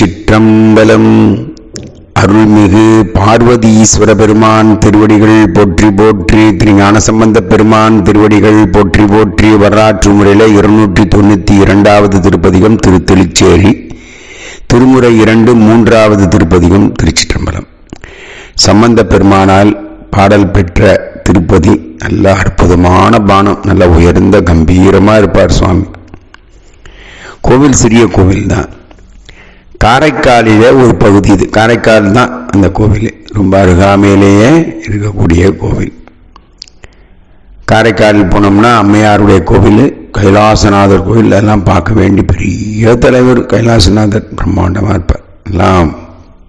திருச்சிற்றம்பலம். அருள்மிகு பார்வதீஸ்வர பெருமான் திருவடிகள் போற்றி போற்றி திரு ஞானசம்பந்த பெருமான் திருவடிகள் போற்றி போற்றி வரலாற்று முறையில் இருநூற்றி தொண்ணூற்றி இரண்டாவது திருப்பதிகம் திரு திருமுறை இரண்டு மூன்றாவது திருப்பதிகம் திருச்சிற்றம்பலம். சம்பந்த பெருமானால் பாடல் பெற்ற திருப்பதி நல்ல அற்புதமான பானம் நல்ல உயர்ந்த கம்பீரமாக இருப்பார் சுவாமி. கோவில் சிறிய கோவில் தான் காரைக்காலிலே ஒரு பகுதி இது. காரைக்கால் தான் அந்த கோவில். ரொம்ப அருகாமையிலேயே இருக்கக்கூடிய கோவில். காரைக்காலில் போனோம்னா அம்மையாருடைய கோவில் கைலாசநாதர் கோவில் எல்லாம் பார்க்க வேண்டிய பெரிய தலைவர் கைலாசநாதர் பிரம்மாண்டமாக இருப்பார். எல்லாம்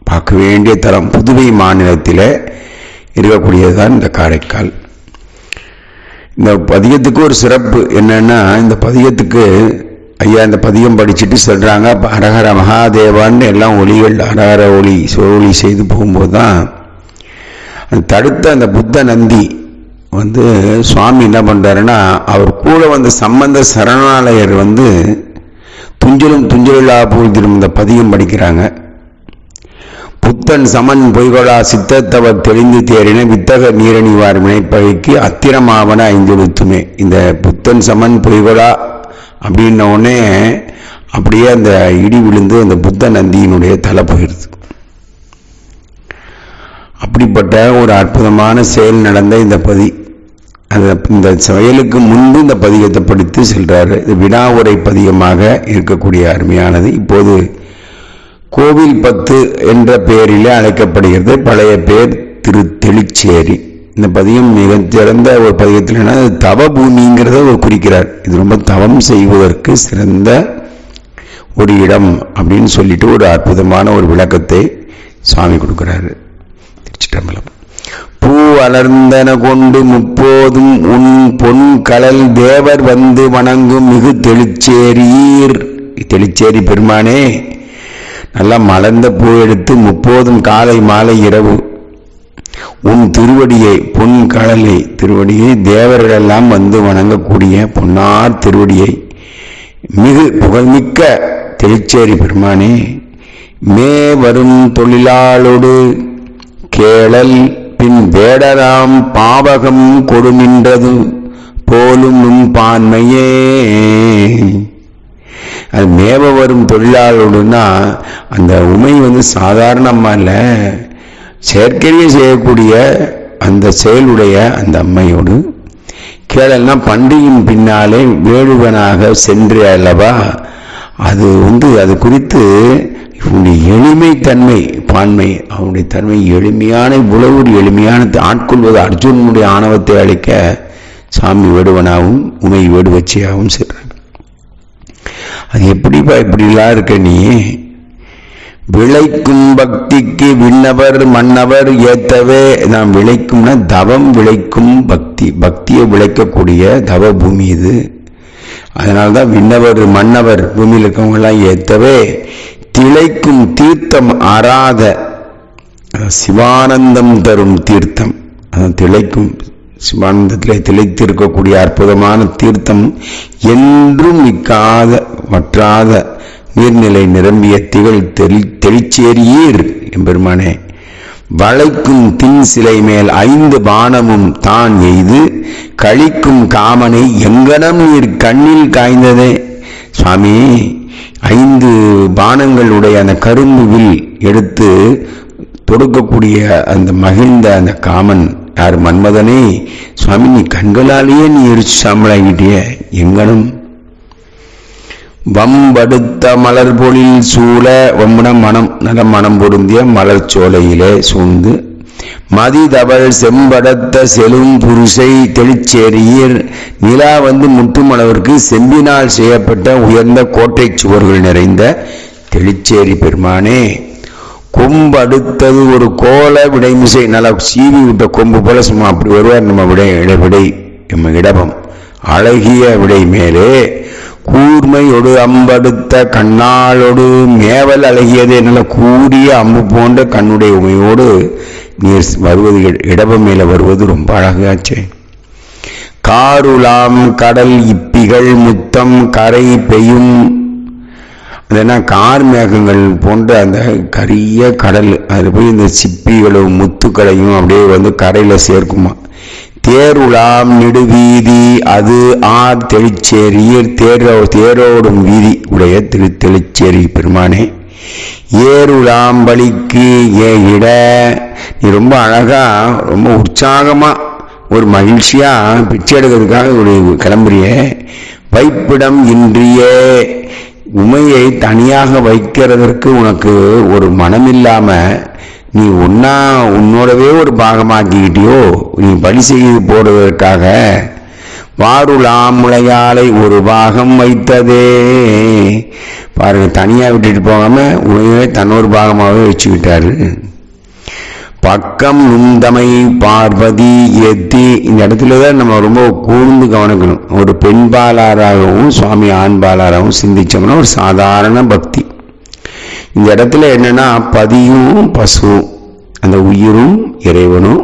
பார்க்க வேண்டிய தலம் புதுவை மாநிலத்தில் இருக்கக்கூடியதுதான் இந்த காரைக்கால். இந்த பதியத்துக்கு ஒரு சிறப்பு என்னென்னா இந்த பதியத்துக்கு ஐயா இந்த பதியம் படிச்சுட்டு சொல்கிறாங்க அப்ப மகாதேவான்னு எல்லாம் ஒளிகள் அடகர ஒளி ஒளி செய்து போகும்போது தான் அந்த தடுத்த அந்த புத்த நந்தி வந்து சுவாமி என்ன பண்ணுறாருன்னா அவர் கூட வந்த சம்பந்த சரணாலயர் வந்து துஞ்சலும் துஞ்சலா போதிலும் இந்த பதியம் படிக்கிறாங்க. புத்தன் சமன் பொய்கொழா சித்தத்தவர் தெளிந்து தேறின வித்தக நீரணிவார் வினைப்பகைக்கு அத்திரமாவன ஐந்தெழுத்துமே. இந்த புத்தன் சமன் பொய்கொழா அப்படின்ன உடனே அப்படியே அந்த இடி விழுந்து அந்த புத்த நந்தியினுடைய தலை போயிடுது. அப்படிப்பட்ட ஒரு அற்புதமான செயல் நடந்த இந்த பதி அந்த இந்த செயலுக்கு முன்பு இந்த பதிகத்தை படித்து செல்றாரு. இது வினா உரை பதிகமாக இருக்கக்கூடிய அருமையானது. இப்போது கோவில் பத்து என்ற பெயரிலே அழைக்கப்படுகிறது. பழைய பெயர் திரு தெளிச்சேரி. இந்த பதியம் மிகச்சிறந்த ஒரு பதியத்தில் என்ன தவ பூமிங்கிறத அவர் குறிக்கிறார். இது ரொம்ப தவம் செய்வதற்கு சிறந்த ஒரு இடம் அப்படின்னு சொல்லிட்டு ஒரு அற்புதமான ஒரு விளக்கத்தை சுவாமி கொடுக்கிறாரு. திருச்சிட்டம்பலம் பூ வளர்ந்தன கொண்டு முப்போதும் உன் பொன் கடல் தேவர் வந்து வணங்கும் மிகு தெளிச்சேரீர் தெளிச்சேரி பெருமானே நல்லா மலர்ந்த பூ எடுத்து முப்போதும் காலை மாலை இரவு உன் திருவடியை பொன் கடலை திருவடியை தேவர்களெல்லாம் வந்து வணங்கக்கூடிய பொன்னார் திருவடியை மிகு புகழ்மிக்க திருச்சேரி பெருமானே மே வரும் தொழிலாளோடு கேளல் பின் வேடராம் பாவகம் கொடுமின்றது போலும் நும் பான்மையே. அது மேவ வரும் தொழிலாளோடுன்னா அந்த உமை வந்து சாதாரணமாக இல்லை. செயற்கையே செய்யக்கூடிய அந்த செயலுடைய அந்த அம்மையோடு கேளல்னா பண்டிகையின் பின்னாலே வேடுவனாக சென்று அல்லவா? அது வந்து அது குறித்து இவனுடைய எளிமைத்தன்மை பான்மை அவனுடைய தன்மை எளிமையான இவ்வளவு ஒரு எளிமையான ஆட்கொள்வது அர்ஜுனனுடைய ஆணவத்தை அளிக்க சாமி வேடுவனாகவும் உமை வேடுவச்சியாகவும் சென்றார் அது எப்படிப்பா இப்படிலாம் இருக்க நீ? விளைக்கும் பக்திக்கு விண்ணவர் மன்னவர் ஏத்தவே நாம் விளைக்கும்னா தவம் விளைக்கும் பக்தி. பக்தியை விளைக்கக்கூடிய தவ பூமி இது. அதனால்தான் விண்ணவர் மன்னவர் பூமியில் இருக்கவங்கெல்லாம் ஏத்தவே திளைக்கும் தீர்த்தம் அறாத சிவானந்தம் தரும் தீர்த்தம். அதான் திளைக்கும் சிவானந்தத்திலே திளைத்திருக்கக்கூடிய அற்புதமான தீர்த்தம் என்றும் நிற்காத வற்றாத நீர்நிலை நிரம்பிய திகழ் தெளி தெளிச்சேரியீர் எம்பெருமானே. வளைக்கும் தின் சிலை மேல் ஐந்து பானமும் தான் எய்து கழிக்கும் காமனை எங்கனம் நீர் கண்ணில் காய்ந்ததே. சுவாமி ஐந்து பானங்களுடைய அந்த கரும்பு வில் எடுத்து தொடுக்கக்கூடிய அந்த மகிழ்ந்த அந்த காமன் யார் மன்மதனே சுவாமி நீ கண்களாலேயே நீ எரிச்சு சாம்பலாகிட்டிய எங்கனும் வம்படுத்த மலர்பொழில் சூழ வம்புன மனம் நல்ல மனம் பொருந்திய மலர் சோலையிலே சூழ்ந்து மதிதவள் செம்படத்த செலும் புருஷை தெளிச்சேரியில் நிலா வந்து முட்டுமளவிற்கு செம்பினால் செய்யப்பட்ட உயர்ந்த கோட்டை சுவர்கள் நிறைந்த தெளிச்சேரி பெருமானே கொம்பு அடுத்தது ஒரு கோல விடைமிசை நல்லா சீவி விட்ட கொம்பு போல சும்மா அப்படி வருவார் நம்ம விடை இடவிடை நம்ம இடபம் அழகிய விடை மேலே கூர்மையொடு அம்படுத்த கண்ணாளோடு மேவல் அழகியது நல்ல கூடிய அம்பு போன்ற கண்ணுடைய உமையோடு நீர் வருவது இடபம் மேல வருவது ரொம்ப அழகாச்சே. காருலாம் கடல் இப்பிகள் முத்தம் கரை பெய்யும் அதுனா கார் மேகங்கள் போன்ற அந்த கரிய கடல் அதில் போய் இந்த சிப்பிகளும் முத்துக்களையும் அப்படியே வந்து கரையில் சேர்க்குமா. தேருளாம் நெடுவீதி அது ஆர் தெளிச்சேரியில் தேரோ தேரோடும் வீதி உடைய திரு தெளிச்சேரி பெருமானே. ஏருளாம்பலிக்கு ஏ இட நீ ரொம்ப அழகா ரொம்ப உற்சாகமா ஒரு மகிழ்ச்சியாக பிச்சை எடுக்கிறதுக்காக ஒரு கிளம்புறிய. வைப்பிடம் இன்றியே உமையை தனியாக வைக்கிறதற்கு உனக்கு ஒரு மனம் இல்லாம நீ ஒன்னா உன்னோடவே ஒரு பாகமாக்கிக்கிட்டியோ? நீ பலி செய்து போடுவதற்காக வாருளாமுளையாலை ஒரு பாகம் வைத்ததே. பாருங்க தனியாக விட்டுட்டு போகாம உமையை தன்னொரு பாகமாகவே வச்சுக்கிட்டாரு. பக்கம் நுந்தமை பார்வதி எத்தி. இந்த இடத்துல தான் நம்ம ரொம்ப கூர்ந்து கவனிக்கணும். ஒரு பெண்பாலாறாகவும் சுவாமி ஆண்பாலராகவும் சிந்திச்சோம்னா ஒரு சாதாரண பக்தி. இந்த இடத்துல என்னன்னா பதியும் பசுவும் அந்த உயிரும் இறைவனும்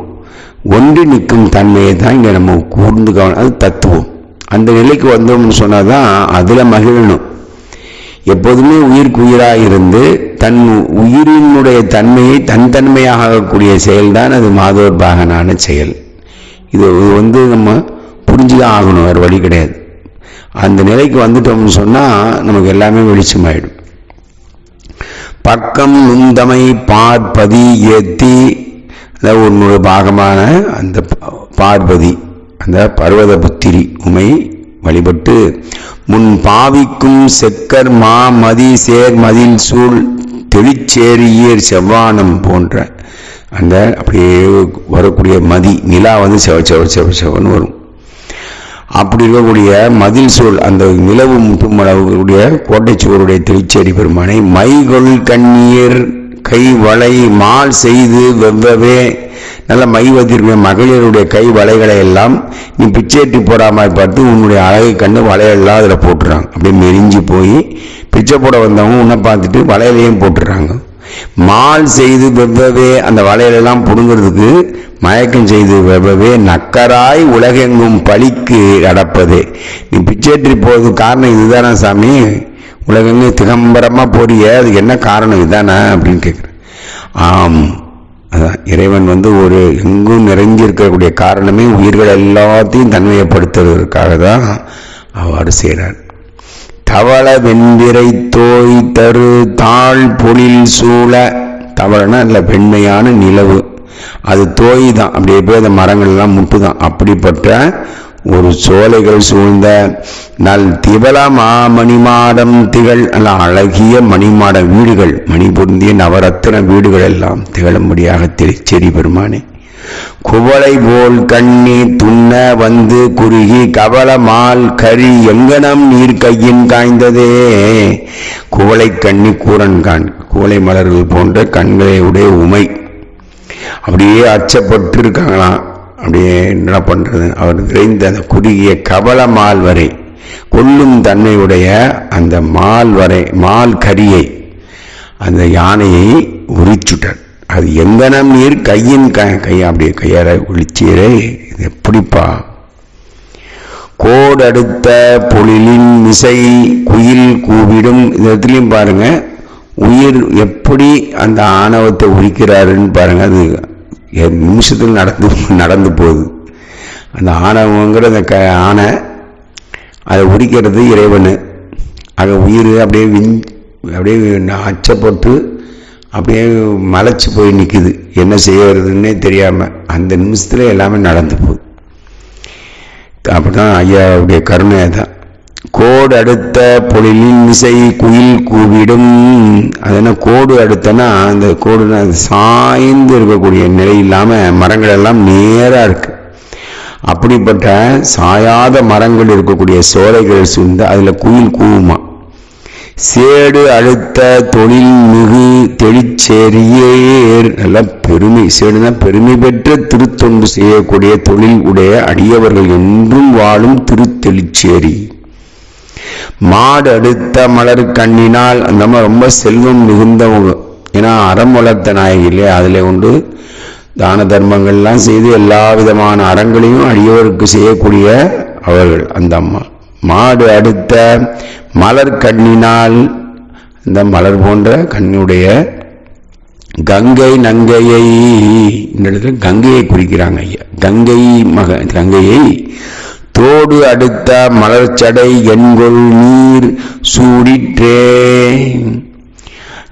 ஒன்று நிற்கும் தன்மையை தான் இங்கே நம்ம கூர்ந்து கவனம் அது தத்துவம். அந்த நிலைக்கு வந்தோம்னு சொன்னாதான் அதுல மகிழணும். எப்போதுமே உயிர்க்கு உயிராக இருந்து தன் உயிரினுடைய தன்மையை தன் தன்மையாக ஆகக்கூடிய செயல்தான் அது மாதோர் பாகனான செயல். இது இது வந்து நம்ம புரிஞ்சுதான் ஆகணும் வேறு வழி கிடையாது. அந்த நிலைக்கு வந்துட்டோம்னு சொன்னால் நமக்கு எல்லாமே வெளிச்சமாயிடும். பக்கம் நுந்தமை பார்ப்பதி ஏத்தி அதாவது உன்னுடைய பாகமான அந்த பார்வதி அந்த பர்வத புத்திரி உமை வழிபட்டு முன் பாவிக்கும் செக்கர் மா மதி சேர் மதில் சூழ் தெளிச்சேரியர் செவ்வானம் போன்ற அந்த அப்படியே வரக்கூடிய மதி நிலா வந்து செவ செவ செவ செவன்னு வரும். அப்படி இருக்கக்கூடிய மதில் சூழ் அந்த நிலவு முட்டுமளவுடைய கோட்டைச்சுவருடைய திருச்சேரி பெருமானை மைகொள் கண்ணீர் கை வளை மால் செய்து வெவ்வவே. நல்ல மை வந்திருக்கிற மகளிருடைய கை வலைகளை எல்லாம் நீ பிச்சைட்டி போடாமல் பார்த்து உன்னுடைய அழகை கண்டு வளையெல்லாம் அதில் போட்டுறாங்க. அப்படியே மெரிஞ்சு போய் பிச்சை போட வந்தவங்க உன்னை பார்த்துட்டு வலையிலையும் போட்டுறாங்க. மால் செய்து வெவ்வவே அந்த வளையலெல்லாம் புடுங்கிறதுக்கு மயக்கம் செய்து வெவ்வவே நக்கராய் உலகெங்கும் பழிக்கு அடப்பது. நீ பிச்சேற்றி போகிறது காரணம் இதுதானா சாமி? உலகமே திகம்பரமாக போறிய அது என்ன காரணம் இதானா அப்படின்னு கேட்குறேன் ஆம் அதான் இறைவன் வந்து ஒரு எங்கும் நிறைஞ்சிருக்கக்கூடிய காரணமே உயிர்கள் எல்லாத்தையும் தன்மையப்படுத்துவதற்காக தான் அவ்வாறு செய்கிறார் தவள வெண்பிரை தோய் தரு தாழ் பொழில் சூழ. தவளனா இல்லை வெண்மையான நிலவு. அது தோய் தான் அப்படியே போய் அந்த மரங்கள் எல்லாம் முட்டு தான் அப்படிப்பட்ட ஒரு சோலைகள் சூழ்ந்த நல் திவல மாமணிமாடம் திகழ் நல்ல அழகிய மணிமாட வீடுகள் மணி பொருந்திய நவரத்தின வீடுகள் எல்லாம் திகழும்படியாக திருச்செரி பெருமானே. குவளை போல் கண்ணி துண்ண வந்து குறுகி கவல மால் கரி எங்கனம் நீர் கையின் காய்ந்ததே. குவளை கண்ணி கூரன் காண் குவளை மலர்கள் போன்ற கண்களை உடைய உமை. அப்படியே அச்சப்பட்டு இருக்காங்களாம் அப்படியே என்ன பண்றது? அவர் விரைந்த அந்த குறுகிய கவல மால் வரை கொல்லும் தன்மையுடைய அந்த மால் வரை மால் கரியை அந்த யானையை உரிச்சுட்டார். அது எங்கனம் நீர்? கையின் க கையை அப்படியே கையார ஒழிச்சீரே இது எப்படிப்பா? கோடடுத்த பொழிலின் மிசை குயில் கூவிடும். இந்த இடத்துலையும் பாருங்க உயிர் எப்படி அந்த ஆணவத்தை உரிக்கிறாருன்னு பாருங்க. அது நிமிஷத்தில் நடந்து நடந்து போகுது. அந்த ஆணவங்கிற அந்த க ஆணை அதை உரிக்கிறது இறைவன். ஆக உயிர் அப்படியே விஞ் அப்படியே அச்சப்பட்டு அப்படியே மலைச்சு போய் நிற்குது என்ன செய்யறதுன்னே தெரியாமல் அந்த நிமிஷத்தில் எல்லாமே நடந்து போகுது. அப்படிதான் ஐயாவுடைய கருணையை தான். கோடு அடுத்த பொழிலின் இசை குயில் கூவிடும். அதனால் கோடு அடுத்தனா அந்த கோடுனா சாய்ந்து இருக்கக்கூடிய நிலை இல்லாமல் மரங்கள் எல்லாம் நேராக இருக்கு. அப்படிப்பட்ட சாயாத மரங்கள் இருக்கக்கூடிய சோலைகள் சூழ்ந்து அதில் குயில் கூவுமா. சேடு அழுத்த தொழில் மிகு தெளிச்சேரியேர். நல்ல பெருமை சேடுனா பெருமை பெற்ற திருத்தொண்டு செய்யக்கூடிய தொழில் உடைய அடியவர்கள் என்றும் வாழும் திருத்தெளிச்சேரி. மாடு அடுத்த மலர் கண்ணினால் அந்த மாதிரி ரொம்ப செல்வம் மிகுந்தவங்க. ஏன்னா அறம் வளர்த்த நாயகி இல்லையா? அதில் உண்டு. தான தர்மங்கள்லாம் செய்து எல்லா விதமான அறங்களையும் அடியோருக்கு செய்யக்கூடிய அவர்கள் அந்த அம்மா. மாடு அடுத்த மலர் கண்ணினால் அந்த மலர் போன்ற கண்ணுடைய கங்கை நங்கையை இந்த இடத்துல கங்கையை குறிக்கிறாங்க ஐயா. கங்கை மக கங்கையை தோடு அடுத்த மலர்ச்சடை எண்கொள் நீர் சூடிற்றே.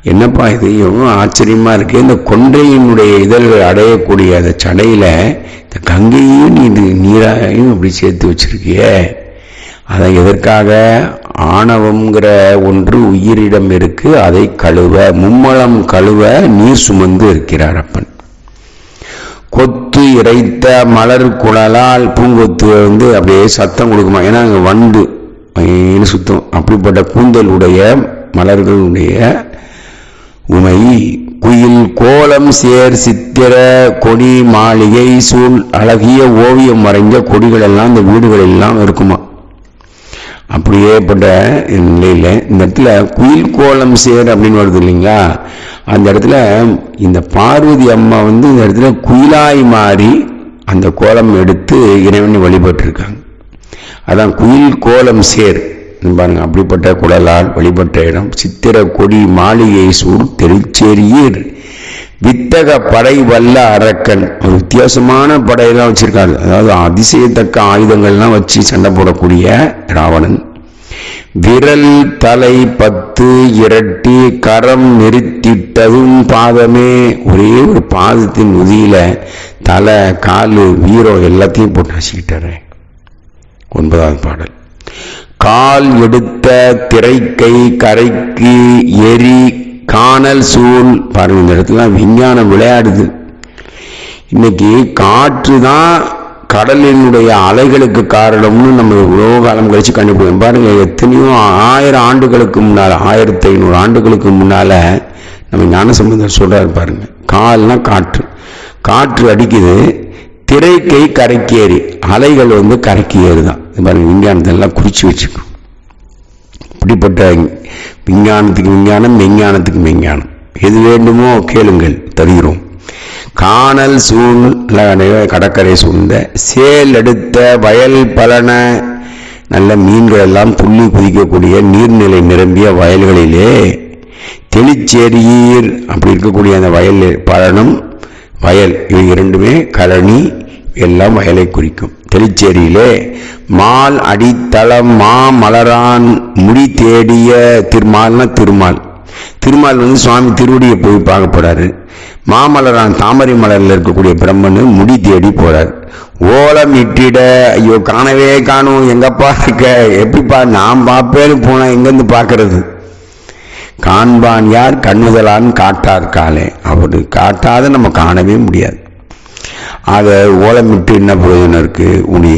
என்னப்பா இது? எவ்வளோ ஆச்சரியமாக இருக்குது இந்த கொன்றையினுடைய இதழ்கள் அடையக்கூடிய அந்த சடையில் இந்த கங்கையும் நீ இது நீராயும் அப்படி சேர்த்து வச்சிருக்கிய. அதை எதற்காக? ஆணவம்ங்கிற ஒன்று உயிரிடம் இருக்கு. அதை கழுவ மும்மலம் கழுவ நீர் சுமந்து இருக்கிறார் அப்பன். கொத்து இறைத்த மலர் குழலால் பூங்கொத்து வந்து அப்படியே சத்தம் கொடுக்குமா? ஏன்னா அங்கே வண்டு பயங்கர சுத்தம். அப்படிப்பட்ட கூந்தலுடைய மலர்களுடைய உமை. குயில் கோலம் சேர் சித்திர கொடி மாளிகை சூழ் அழகிய ஓவியம் வரைஞ்ச கொடிகள் எல்லாம் இந்த வீடுகள் எல்லாம் இருக்குமா? அப்படியேப்பட்ட நிலையில் இந்த இடத்துல குயில் கோலம் சேர் அப்படின்னு வருது இல்லைங்களா? அந்த இடத்துல இந்த பார்வதி அம்மா வந்து இந்த இடத்துல குயிலாய் மாறி அந்த கோலம் எடுத்து இறைவனை வழிபட்டிருக்காங்க. அதான் குயில் கோலம் சேர் பாருங்க அப்படிப்பட்ட குடலால் வழிபட்ட இடம். சித்திர கொடி மாளிகை சூழ் திருச்சேரியில் வித்தக படை வல்ல அரக்கன். ஒரு வித்தியாசமான படையெல்லாம் வச்சிருக்காரு. அதாவது அதிசயத்தக்க ஆயுதங்கள்லாம் வச்சு சண்டை போடக்கூடிய ராவணன். விரல் தலை பத்து இரட்டி கரம் நிறுத்திட்டதும் பாதமே. ஒரே ஒரு பாதத்தின் உதியில தலை காலு வீரம் எல்லாத்தையும் போட்டு நசிக்கிட்டாரு ஒன்பதாவது பாடல். கால் எடுத்த திரைக்கை கரைக்கு எரி காணல் சூழ் பாருங்க இந்த இடத்துல விஞ்ஞானம் விளையாடுது. இன்னைக்கு காற்று தான் கடலினுடைய அலைகளுக்கு காரணம்னு நம்ம இவ்வளோ காலம் கழிச்சு கண்டுபிடிக்கும் பாருங்க எத்தனையோ ஆயிரம் ஆண்டுகளுக்கு முன்னால் ஆயிரத்தி ஐநூறு ஆண்டுகளுக்கு முன்னால நம்ம ஞானசம்பந்தர் சொல்றாரு பாருங்க கால்னா காற்று. காற்று அடிக்குது திரைக்கை கரைக்கேறி அலைகள் வந்து கரைக்கு ஏறுதான் இது பாருங்க விஞ்ஞானத்தெல்லாம் குறிச்சு வச்சுக்கணும் இப்படிப்பட்ட விஞ்ஞானத்துக்கு விஞ்ஞானம் மெஞ்ஞானத்துக்கு மெஞ்ஞானம் எது வேண்டுமோ கேளுங்கள் தருகிறோம் காணல் சூழ் கடற்கரை சூழ்ந்த சேல் எடுத்த வயல் பலன நல்ல மீன்கள் எல்லாம் துள்ளி குதிக்கக்கூடிய நீர்நிலை நிரம்பிய வயல்களிலே தெளிச்சேரியீர் அப்படி இருக்கக்கூடிய அந்த வயல் பலனும் வயல் இவை இரண்டுமே கழனி எல்லாம் வயலை குறிக்கும். தெளிச்சேரியிலே மால் அடித்தளம் மா மலரான் முடி தேடிய திருமால்னா திருமால். திருமால் வந்து சுவாமி திருவடியை போய் பார்க்க போறாரு. மாமலரான் தாமரை மலரில் இருக்கக்கூடிய பிரம்மன் முடி தேடி போறார். ஓலம் இட்டிட ஐயோ காணவே காணும் எங்கப்பா இருக்க? எப்படிப்பா நான் பார்ப்பேன்னு போனா எங்கேருந்து பார்க்கறது? காண்பான் யார்? கண்ணுதலான் காட்டார் காலே. அவரு காட்டாத நம்ம காணவே முடியாது. அதை ஓலமிட்டு என்ன பிரயோஜனம் இருக்குது உனி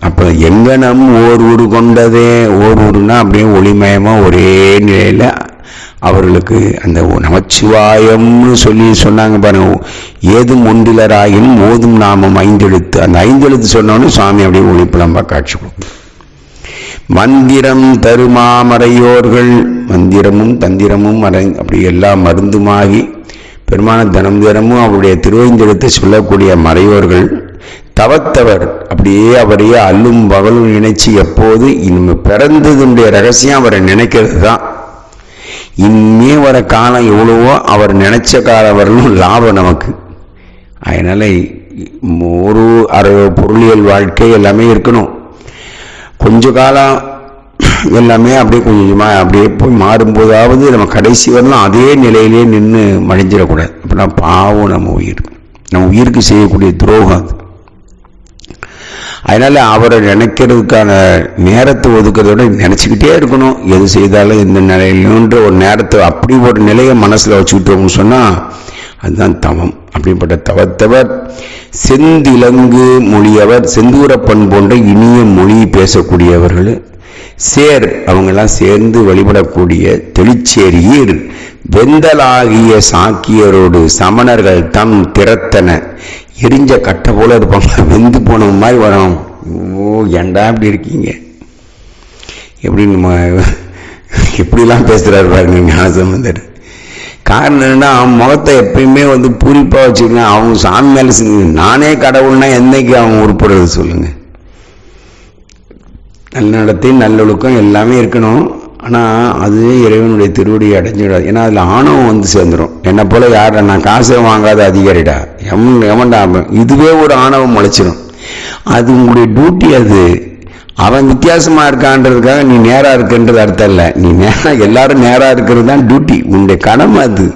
அப்போ எங்கனம் ஓர் ஊர் கொண்டதே ஓர் ஊருன்னா அப்படியே ஒளிமயமாக ஒரே நிலையில் அவர்களுக்கு அந்த நமச்சிவாயம்னு சொல்லி சொன்னாங்க பாருங்க. ஏதும் ஒன்றிலராயினும் ஓதும் நாமம் ஐந்தெழுத்து. அந்த ஐந்தெழுத்து சொன்னோன்னு சுவாமி அப்படியே ஒளிப்புலம்பா காட்சி கொடுக்கும். மந்திரம் தருமாமறையோர்கள் மந்திரமும் தந்திரமும் மறை அப்படி எல்லாம் மருந்துமாகி பெருமான தினம் தினமும் அவருடைய திருவைந்தெழுத்தை சொல்லக்கூடிய மறையோர்கள் தவத்தவர் அப்படியே அவரையே அல்லும் பகலும் நினைச்சு எப்போது இனிமே பிறந்ததுடைய ரகசியம் அவரை நினைக்கிறது தான் இனிமே வர காலம் எவ்வளவோ அவர் நினைச்ச காலம் வரணும் லாபம் நமக்கு. அதனால ஒரு அரை பொருளியல் வாழ்க்கை எல்லாமே இருக்கணும். கொஞ்ச காலம் எல்லாமே அப்படியே கொஞ்சம் கொஞ்சமாக அப்படியே போய் மாறும்போதாவது நம்ம கடைசி வரலாம் அதே நிலையிலே நின்று மழிஞ்சிடக்கூடாது அப்படின்னா பாவம் நம்ம உயிர். நம்ம உயிருக்கு செய்யக்கூடிய துரோகம் அது. அதனால் அவரை நினைக்கிறதுக்கான நேரத்தை ஒதுக்கிறத விட நினச்சிக்கிட்டே இருக்கணும். எது செய்தாலும் எந்த நிலையிலுன்ற ஒரு நேரத்தை அப்படி ஒரு நிலையை மனசில் வச்சுக்கிட்டோம்னு சொன்னால் அதுதான் தவம். அப்படிப்பட்ட தவத்தவர் செந்திலங்கு மொழியவர் செந்தூரப்பன் போன்ற இனிய மொழி பேசக்கூடியவர்கள். சேர் அவங்கெல்லாம் சேர்ந்து வழிபடக்கூடிய தெளிச்சேரியில் வெந்தலாகிய சாக்கியரோடு சமணர்கள் தம் திறத்தன. எரிஞ்ச கட்டை போல இருப்பாங்க. வெந்து போன மாதிரி வரும். ஓ ஏண்டா இப்படி இருக்கீங்க? எப்படி நம்ம எப்படிலாம் பேசுகிறாரு பாருங்க ஞானசம்பந்தர் காரணம் என்னன்னா அவன் முகத்தை எப்பயுமே வந்து பூரிப்பாக வச்சுக்கலாம் அவங்க சாமி மேலே செஞ்சு நானே கடவுள்னா என்னைக்கு அவன் உருப்படுறது சொல்லுங்கள் நல்நடத்தை நல்லொழுக்கம் எல்லாமே இருக்கணும். ஆனால் அதுவே இறைவனுடைய திருவடியை அடைஞ்சிடாது. ஏன்னா அதில் ஆணவம் வந்து சேர்ந்துடும் என்னை போல யார் நான் காசே வாங்காத அதிகாரிடா? எவன் எவன்டா? இதுவே ஒரு ஆணவம் முளைச்சிடும் அது உங்களுடைய டியூட்டி அது. அவன் வித்தியாசமாக இருக்கான்றதுக்காக நீ நேராக இருக்குன்றது அர்த்தம் இல்லை. நீ நேராக எல்லாரும் நேராக இருக்கிறது தான் டியூட்டி உன்னுடைய கடமை அது.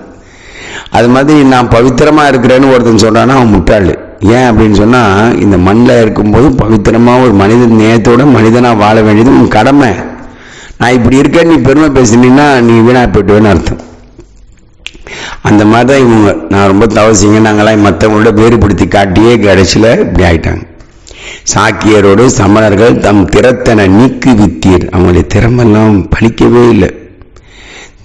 அது மாதிரி நான் பவித்திரமாக இருக்கிறேன்னு ஒருத்தன் சொல்கிறான்னா அவன் முட்டாள். ஏன் அப்படின்னு சொன்னால் இந்த மண்ணில் இருக்கும்போது பவித்திரமாக ஒரு மனித நேயத்தோட மனிதனாக வாழ வேண்டியது உன் கடமை. நான் இப்படி இருக்கேன் நீ பெருமை பேசினீங்கன்னா நீ வீணாக போயிட்டுவேன்னு அர்த்தம். அந்த மாதிரி தான் இவங்க. நான் ரொம்ப தவசிங்க நாங்களாம் மற்றவங்களோட வேறுபடுத்தி காட்டியே கடைசியில் இப்படி ஆயிட்டாங்க. சாக்கியரோடு சமணர்கள் தம் திறத்தனை நீக்கு வித்தீர் அவங்களுடைய திறமெல்லாம் பழிக்கவே இல்லை.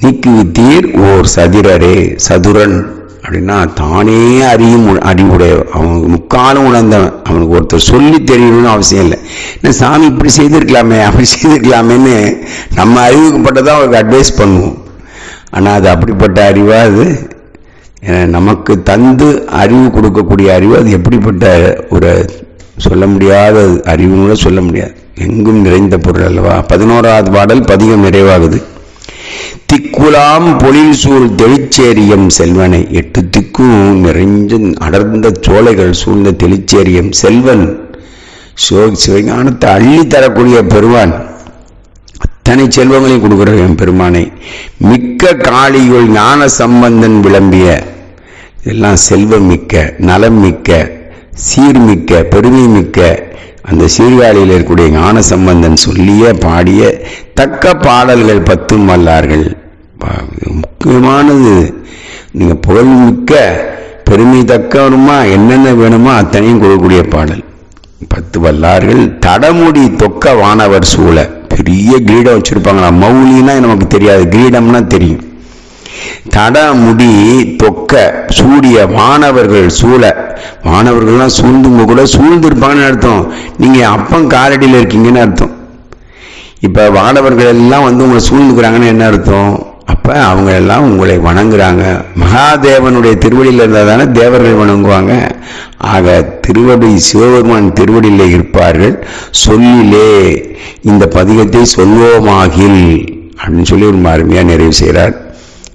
நீக்கு வித்தீர் ஓர் சதிரரே சதுரன். அப்படின்னா தானே அறியும் உ- அறிவுடைய அவனுக்கு முக்காலும் உணர்ந்தவன். அவனுக்கு ஒருத்தர் சொல்லி தெரியணும்னு அவசியம் இல்லை. என்ன சாமி இப்படி செய்திருக்கலாமே அப்படி செய்திருக்கலாமேன்னு நம்ம அறிவுக்கு பட்டதான் அவருக்கு அட்வைஸ் பண்ணுவோம். ஆனால் அது அப்படிப்பட்ட அறிவா அது? நமக்கு தந்து அறிவு கொடுக்கக்கூடிய அறிவு அது எப்படிப்பட்ட ஒரு சொல்ல முடியாத அறிவுன்னு சொல்ல முடியாது. எங்கும் நிறைந்த பொருள் அல்லவா? பதினோராவது பாடல் பதிகம் நிறைவாகுது. திக்குலாம் பொழில் சூழ் தெளிச்சேரியம் செல்வனை எட்டு திக்கும் நிறைஞ்ச அடர்ந்த சோலைகள் சூழ்ந்த தெளிச்சேரியம் செல்வன். சிவ சிவஞானத்தை அள்ளி தரக்கூடிய பெருவான் அத்தனை செல்வங்களையும் கொடுக்கிற என் பெருமானை. மிக்க காளியுள் ஞான சம்பந்தன் விளம்பிய. இதெல்லாம் செல்வம் மிக்க நலம் மிக்க சீர்மிக்க பெருமை மிக்க அந்த சீர்காழியில் இருக்கக்கூடிய ஞான சம்பந்தன் சொல்லிய பாடிய தக்க பாடல்கள் பத்தும் வல்லார்கள் முக்கியமானது. நீங்கள் புகழ்மிக்க பெருமை தக்கவனுமா என்னென்ன வேணுமோ அத்தனையும் கொடுக்கக்கூடிய பாடல். பத்து வல்லார்கள் தடமுடி தொக்க வானவர் சூழ. பெரிய கிரீடம் வச்சுருப்பாங்களா? மௌலினா நமக்கு தெரியாது. கிரீடம்னா தெரியும். தடமுடி தொக்க சூடிய மாணவர்கள் சூழ. மாணவர்கள்லாம் சூழ்ந்துங்க கூட சூழ்ந்திருப்பாங்கன்னு அர்த்தம். நீங்கள் அப்பம் காலடியில் இருக்கீங்கன்னு அர்த்தம். இப்போ வானவர்கள் எல்லாம் வந்து உங்களை சூழ்ந்துக்கிறாங்கன்னு என்ன அர்த்தம்? அப்போ அவங்க எல்லாம் உங்களை வணங்குறாங்க. மகாதேவனுடைய திருவடியில் இருந்தால் தானே தேவர்கள் வணங்குவாங்க. ஆக திருவடி சிவபெருமான் திருவடியில் இருப்பார்கள். சொல்லிலே இந்த பதிகத்தை சொல்வோமாகில் அப்படின்னு சொல்லி ஒரு அருமையாக நிறைவு செய்கிறார்